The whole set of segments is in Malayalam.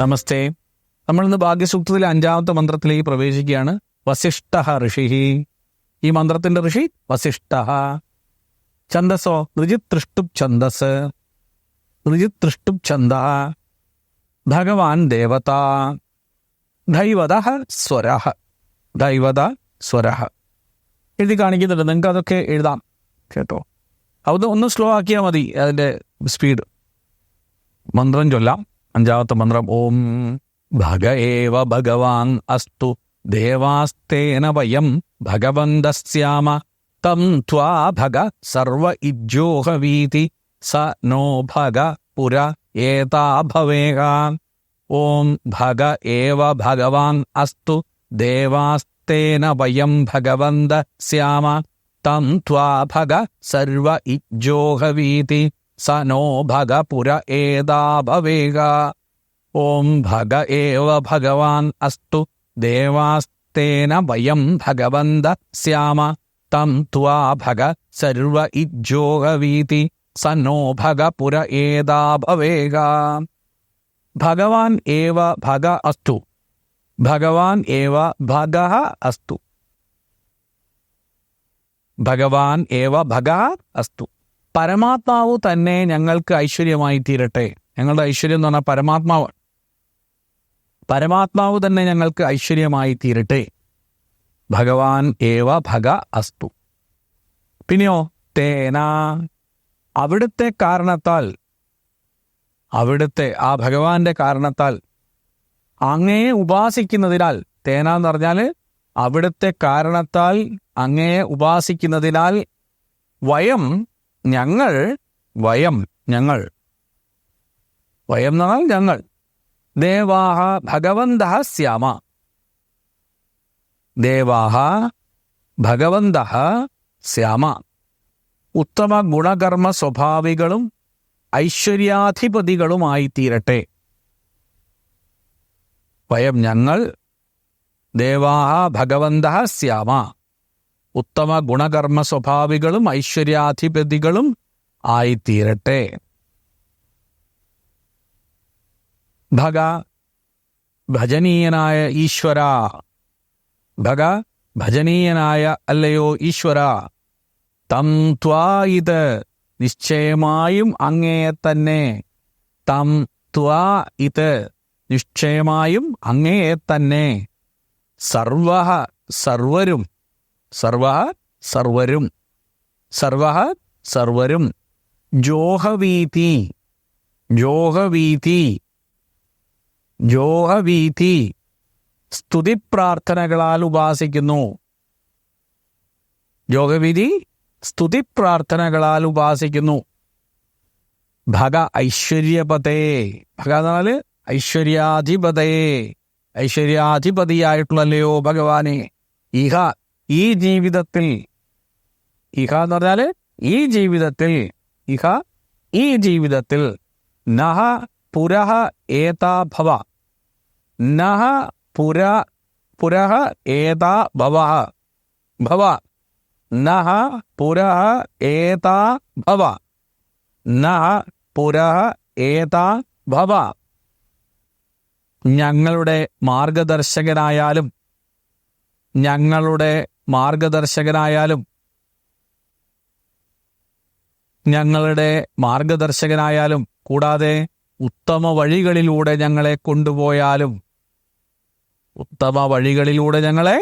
നമസ്തേ. നമ്മൾ ഇന്ന് ഭാഗ്യസൂക്തത്തിലെ അഞ്ചാമത്തെ മന്ത്രത്തിലേക്ക് പ്രവേശിക്കുകയാണ്. വസിഷ്ഠ ഋഷിഹി ഈ മന്ത്രത്തിന്റെ ഋഷി വസിഷ്ഠ. ഛന്ദസോ? ഋജിതൃഷ്ടുപ് ഛന്ദസ്. ഋജിതൃഷ്ടുപ് ഛന്ദ. ഭഗവാൻ ദേവത. ദൈവത സ്വര. ദൈവത സ്വര. എഴുതി കാണിക്കുന്നുണ്ട്. നിങ്ങൾക്ക് അതൊക്കെ എഴുതാം. കേട്ടോ? അത് ഒന്ന് സ്ലോ ആക്കിയാൽ മതി അതിന്റെ സ്പീഡ്. മന്ത്രം ചൊല്ലാം. അഞ്ചാമത്തെ മന്ത്രം ഓം ഭഗ ഏവ ഭഗവാൻ അസ്തു ദേവാസ്തേന വയം ഭഗവന്തസ്യാമ തം ത്വാ ഭഗ സർവ ഇജ്ജോഹവീതി സ നോ ഭഗ പുര ഏതാ ഭവേക ഓം ഭഗ ഏവ ഭഗവാൻ അസ്തു ദേവാസ്തേന വയം ഭഗവന്ത സ്യാമ തം ത്വാ ഭഗ സർവ ഇജ്ജോഹവീതി സ നോ ഭഗ പുര ഏതാ ഭവേക ഓം ഭഗ ഏവ ഭഗവാൻ അസ്തു ദേവാസ്തേന വയം ഭഗവന്ത സ്യാമ തം ത്വാ ഭഗ സർവ ഇജ്ജോഹവീതി സ നോ ഭഗ പുര ഏതാ ഭവേക ഭഗവാൻ ഏവ ഭഗ അസ്തു ഭഗവാൻ ഏവ ഭഗ അസ്തു ഭഗവാൻ ഏവ ഭഗ അസ്തു പരമാത്മാവ് തന്നെ ഞങ്ങൾക്ക് ഐശ്വര്യമായി തീരട്ടെ. ഞങ്ങളുടെ ഐശ്വര്യം എന്ന് പറഞ്ഞാൽ പരമാത്മാവ്. പരമാത്മാവ് തന്നെ ഞങ്ങൾക്ക് ഐശ്വര്യമായി തീരട്ടെ. ഭഗവാൻ ഏവ ഭഗ അസ്തു. പിന്നെയോ തേന. അവിടുത്തെ കാരണത്താൽ അവിടുത്തെ ആ ഭഗവാന്റെ കാരണത്താൽ അങ്ങയെ ഉപാസിക്കുന്നതിനാൽ തേന എന്ന് പറഞ്ഞാൽ അവിടുത്തെ കാരണത്താൽ അങ്ങയെ ഉപാസിക്കുന്നതിനാൽ വയം ഞങ്ങൾ വയം ഞങ്ങൾ. വയം എന്ന് പറഞ്ഞാൽ ഞങ്ങൾ. ദേവാഹ ഭഗവന്ത ശ്യാമ. ദേവാഹ ഭഗവന്ത ശ്യാമ. ഉത്തമ ഗുണകർമ്മ സ്വഭാവികളും ഐശ്വര്യാധിപതികളുമായി തീരട്ടെ വയം ഞങ്ങൾ ദേവാഹ ഭഗവന്ത സ്യാമ ഉത്തമ ഗുണകർമ്മ സ്വഭാവികളും ഐശ്വര്യാധിപതികളും ആയിത്തീരട്ടെ. ഭഗ ഭജനീയനായ ഈശ്വര. ഭഗ ഭജനീയനായ അല്ലയോ ഈശ്വര. തം ത്വാ ഇത് നിശ്ചയമായും അങ്ങയെ തന്നെ. തം ത്വാ ഇത് നിശ്ചയമായും അങ്ങയെ തന്നെ. സർവ സർവരും സർവ സർവരും. സർവ സർവരും. ജോഹവീതി ജോഹവീതി ജോഹവീതി സ്തുതി പ്രാർത്ഥനകളാൽ ഉപാസിക്കുന്നു. യോഗവിധി സ്തുതി പ്രാർത്ഥനകളാൽ ഉപാസിക്കുന്നു. ഭഗ ഐശ്വര്യപതേ. ഭഗ എന്നാൽ ഐശ്വര്യാധിപതയെ. ഐശ്വര്യാധിപതിയായിട്ടുള്ളല്ലയോ ഭഗവാനെ. ഇഹ ഈ ജീവിതത്തിൽ ഇഹ എന്ന് പറഞ്ഞാൽ ഈ ജീവിതത്തിൽ ഇഹ ഈ ജീവിതത്തിൽ നഹ പുരഹ ഏതാ ഭവ. നഹ പുര പുരഹ ഏതാ ഭവ. ഭവ. നഹ പുരഹ ഏതാ ഭവ. നഹ പുരഹ ഏതാ ഭവ. ഞങ്ങളുടെ മാർഗദർശകനായാലും ഞങ്ങളുടെ മാർഗദർശകനായാലും ഞങ്ങളുടെ മാർഗദർശകനായാലും കൂടാതെ ഉത്തമ വഴികളിലൂടെ ഞങ്ങളെ കൊണ്ടുപോയാലും ഉത്തമ വഴികളിലൂടെ ഞങ്ങളെ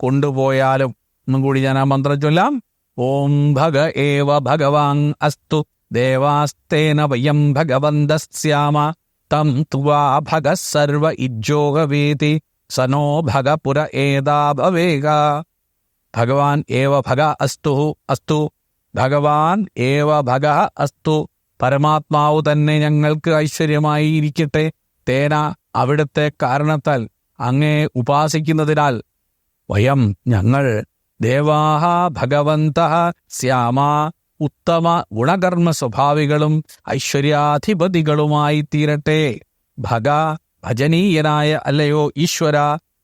കൊണ്ടുപോയാലും. ഒന്നും കൂടി ഞാൻ ആ മന്ത്രം ചൊല്ലാം. ഓം ഭഗ ഏവ ഭഗവാൻ അസ്തു ദേവാസ്തേന വയം ഭഗവന്തസ്യാമ തം ത്വാ ഭഗ സർവ ഇജ്ജോഗവേതി സനോ ഭഗ പുര ഏതാഭവേക ഭഗവാൻ ഏവ ഭഗ അസ്തു അസ്തു ഭഗവാൻ ഏവ ഭഗ അസ്തു പരമാത്മാവ് തന്നെ ഞങ്ങൾക്ക് ഐശ്വര്യമായി ഇരിക്കട്ടെ തേന അവിടുത്തെ കാരണത്താൽ അങ്ങേ ഉപാസിക്കുന്നതിനാൽ വയം ഞങ്ങൾ ദേവാഹ ഭഗവന്ത ശ്യാമ ഉത്തമ ഗുണകർമ്മ സ്വഭാവികളും ഐശ്വര്യാധിപതികളുമായി തീരട്ടെ ഭഗ ഭജനീയനായ അല്ലയോ ഈശ്വര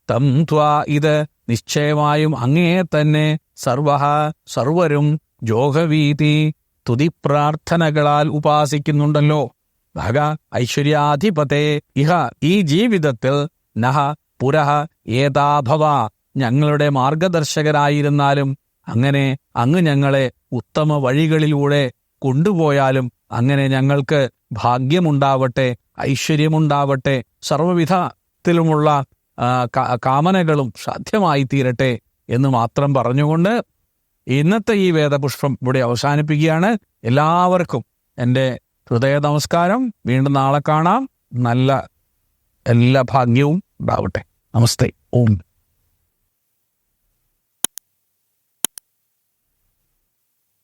തം ത്വാ ഇത് നിശ്ചയമായും അങ്ങേ തന്നെ സർവ സർവരും ജോഹവീതി തുതിപ്രാർത്ഥനകളാൽ ഉപാസിക്കുന്നുണ്ടല്ലോ. ഭഗ ഐശ്വര്യാധിപതേ ഇഹ ഈ ജീവിതത്തിൽ നഹ പുരഹ ഏതാഭവ ഞങ്ങളുടെ മാർഗദർശകരായിരുന്നാലും അങ്ങനെ അങ്ങ് ഞങ്ങളെ ഉത്തമ വഴികളിലൂടെ കൊണ്ടുപോയാലും അങ്ങനെ ഞങ്ങൾക്ക് ഭാഗ്യമുണ്ടാവട്ടെ ഐശ്വര്യമുണ്ടാവട്ടെ. സർവവിധത്തിലുമുള്ള കാമനകളും സാധ്യമായി തീരട്ടെ എന്ന് മാത്രം പറഞ്ഞുകൊണ്ട് ഇന്നത്തെ ഈ വേദപുഷ്പം ഇവിടെ അവസാനിപ്പിക്കുകയാണ്. എല്ലാവർക്കും എന്റെ ഹൃദയ നമസ്കാരം വീണ്ടും നാളെ കാണാം. നല്ല എല്ലാ ഭാഗ്യവും ഉണ്ടാവട്ടെ. നമസ്തേ. ഓം.